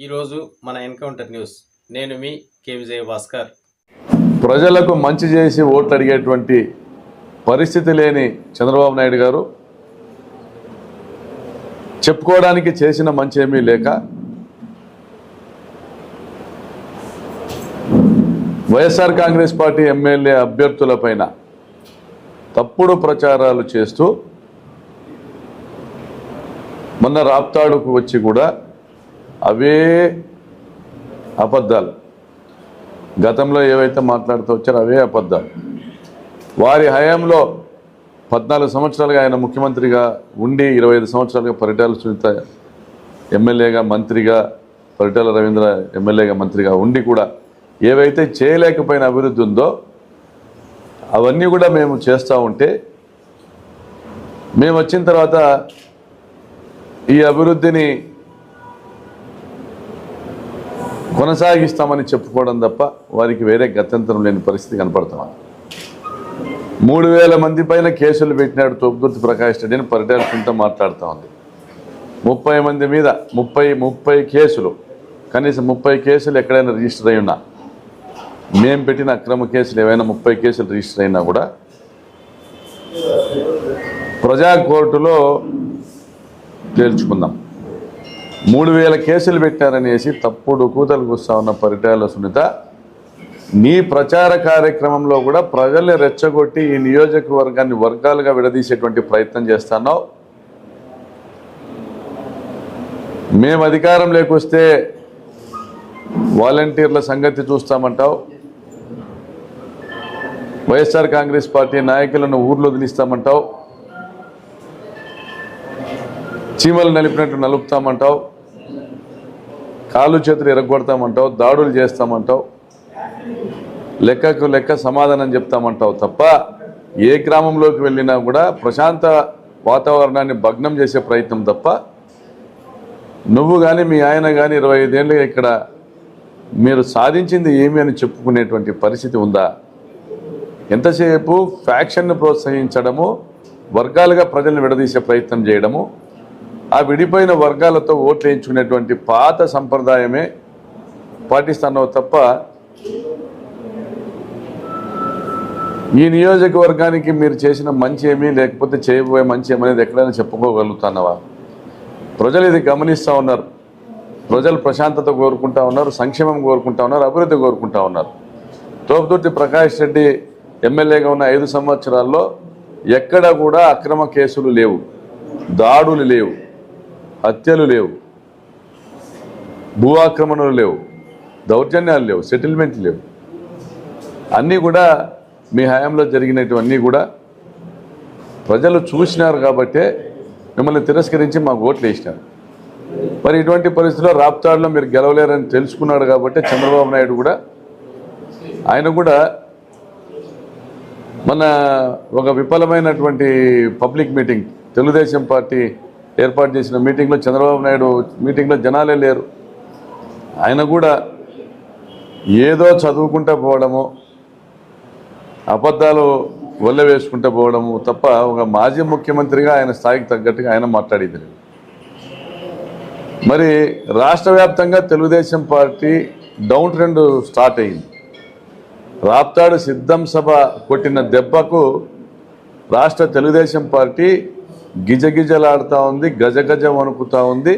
ఈరోజు మన encounter news. నేను మీ కే. విజయ భాస్కర్ ప్రజలకు మంచి చేసి ఓట్లు అడిగేటువంటి పరిస్థితి లేని చంద్రబాబు నాయుడు గారు చెప్పుకోవడానికి చేసిన మంచి ఏమీ లేక వైఎస్ఆర్ కాంగ్రెస్ పార్టీ ఎమ్మెల్యే అభ్యర్థులపైన తప్పుడు ప్రచారాలు చేస్తూ మొన్న రాప్తాడుకు వచ్చి కూడా అవే అబద్ధాలు. గతంలో ఏవైతే మాట్లాడుతూ వచ్చారో అవే అబద్ధాలు. వారి హయాంలో పద్నాలుగు సంవత్సరాలుగా ఆయన ముఖ్యమంత్రిగా ఉండి ఇరవై ఐదు సంవత్సరాలుగా పరిటాల సునీత ఎమ్మెల్యేగా మంత్రిగా పరిటాల రవీంద్ర ఎమ్మెల్యేగా మంత్రిగా ఉండి కూడా ఏవైతే చేయలేకపోయిన అభివృద్ధి ఉందో అవన్నీ కూడా మేము చేస్తూ ఉంటే మేము వచ్చిన తర్వాత ఈ అభివృద్ధిని కొనసాగిస్తామని చెప్పుకోవడం తప్ప వారికి వేరే గత్యంతరం లేని పరిస్థితి కనపడుతున్నాం మూడు వేల మంది పైన కేసులు పెట్టినాడు తొగ్గుర్తి ప్రకాష్ రెడ్డి అని పరిటాలకుంటూ మాట్లాడుతూ ఉంది. ముప్పై మంది మీద ముప్పై ముప్పై కేసులు కనీసం ముప్పై కేసులు ఎక్కడైనా రిజిస్టర్ అయి ఉన్నా మేము పెట్టిన అక్రమ కేసులు ఏవైనా ముప్పై కేసులు రిజిస్టర్ అయినా కూడా ప్రజా కోర్టులో తేల్చుకుందాం. మూడు వేల కేసులు పెట్టారనేసి తప్పుడు కూతలు కూస్తా ఉన్న పరిటాల సునీత నీ ప్రచార కార్యక్రమంలో కూడా ప్రజల్ని రెచ్చగొట్టి ఈ నియోజకవర్గాన్ని వర్గాలుగా విడదీసేటువంటి ప్రయత్నం చేస్తున్నావు. మేము అధికారం లేకొస్తే వాలంటీర్ల సంగతి చూస్తామంటావు. వైఎస్ఆర్ కాంగ్రెస్ పార్టీ నాయకులను ఊర్లో వదిలిస్తామంటావు. చీమలు నలిపినట్టు నలుపుతామంటావు కాళ్ళు చేతులు ఎరగొడతామంటావు దాడులు చేస్తామంటావు లెక్కకు లెక్క సమాధానం చెప్తామంటావు తప్ప ఏ గ్రామంలోకి వెళ్ళినా కూడా ప్రశాంత వాతావరణాన్ని భగ్నం చేసే ప్రయత్నం తప్ప నువ్వు కానీ మీ ఆయన కానీ ఇరవై ఐదేళ్ళుగా ఇక్కడ మీరు సాధించింది ఏమి అని చెప్పుకునేటువంటి పరిస్థితి ఉందా? ఎంతసేపు ఫ్యాక్షన్ను ప్రోత్సహించడము వర్గాలుగా ప్రజలను విడదీసే ప్రయత్నం చేయడము ఆ విడిపోయిన వర్గాలతో ఓట్లు వేయించుకునేటువంటి పాత సంప్రదాయమే పాటిస్తున్నావు తప్ప ఈ నియోజకవర్గానికి మీరు చేసిన మంచి ఏమీ లేకపోతే చేయబోయే మంచి ఏమనేది ఎక్కడైనా చెప్పుకోగలుగుతున్నావా ప్రజలు ఇది గమనిస్తూ ఉన్నారు. ప్రజలు ప్రశాంతత కోరుకుంటా ఉన్నారు సంక్షేమం కోరుకుంటా ఉన్నారు అభివృద్ధి కోరుకుంటా ఉన్నారు. తోపుతుర్తి ప్రకాష్ రెడ్డి ఎమ్మెల్యేగా ఉన్న ఐదు సంవత్సరాల్లో ఎక్కడ కూడా అక్రమ కేసులు లేవు దాడులు లేవు. హత్యలు లేవు. భూ ఆక్రమణలు లేవు. దౌర్జన్యాలు లేవు. సెటిల్మెంట్లు లేవు. అన్నీ కూడా మీ హయాంలో జరిగినటువన్నీ కూడా ప్రజలు చూసినారు కాబట్టే మిమ్మల్ని తిరస్కరించి మాకు ఓట్లు వేసినారు. మరి ఇటువంటి పరిస్థితుల్లో రాప్తాడులో మీరు గెలవలేరని తెలుసుకున్నాడు కాబట్టి చంద్రబాబు నాయుడు కూడా ఆయన కూడా మన ఒక విఫలమైనటువంటి పబ్లిక్ మీటింగ్ తెలుగుదేశం పార్టీ ఏర్పాటు చేసిన మీటింగ్లో చంద్రబాబు నాయుడు మీటింగ్లో జనాలే లేరు ఆయన కూడా ఏదో చదువుకుంటూ పోవడము అబద్ధాలు వల్ల వేసుకుంటూ పోవడము తప్ప ఒక మాజీ ముఖ్యమంత్రిగా ఆయన స్థాయికి తగ్గట్టుగా ఆయన మాట్లాడేది లేదు. మరి రాష్ట్ర వ్యాప్తంగా Telugu Desam party down trend start అయింది రాప్తాడు సిద్ధం సభ కొట్టిన దెబ్బకు రాష్ట్ర తెలుగుదేశం పార్టీ గిజగిజలాడుతూ ఉంది గజగజం వణుకుతూ ఉంది.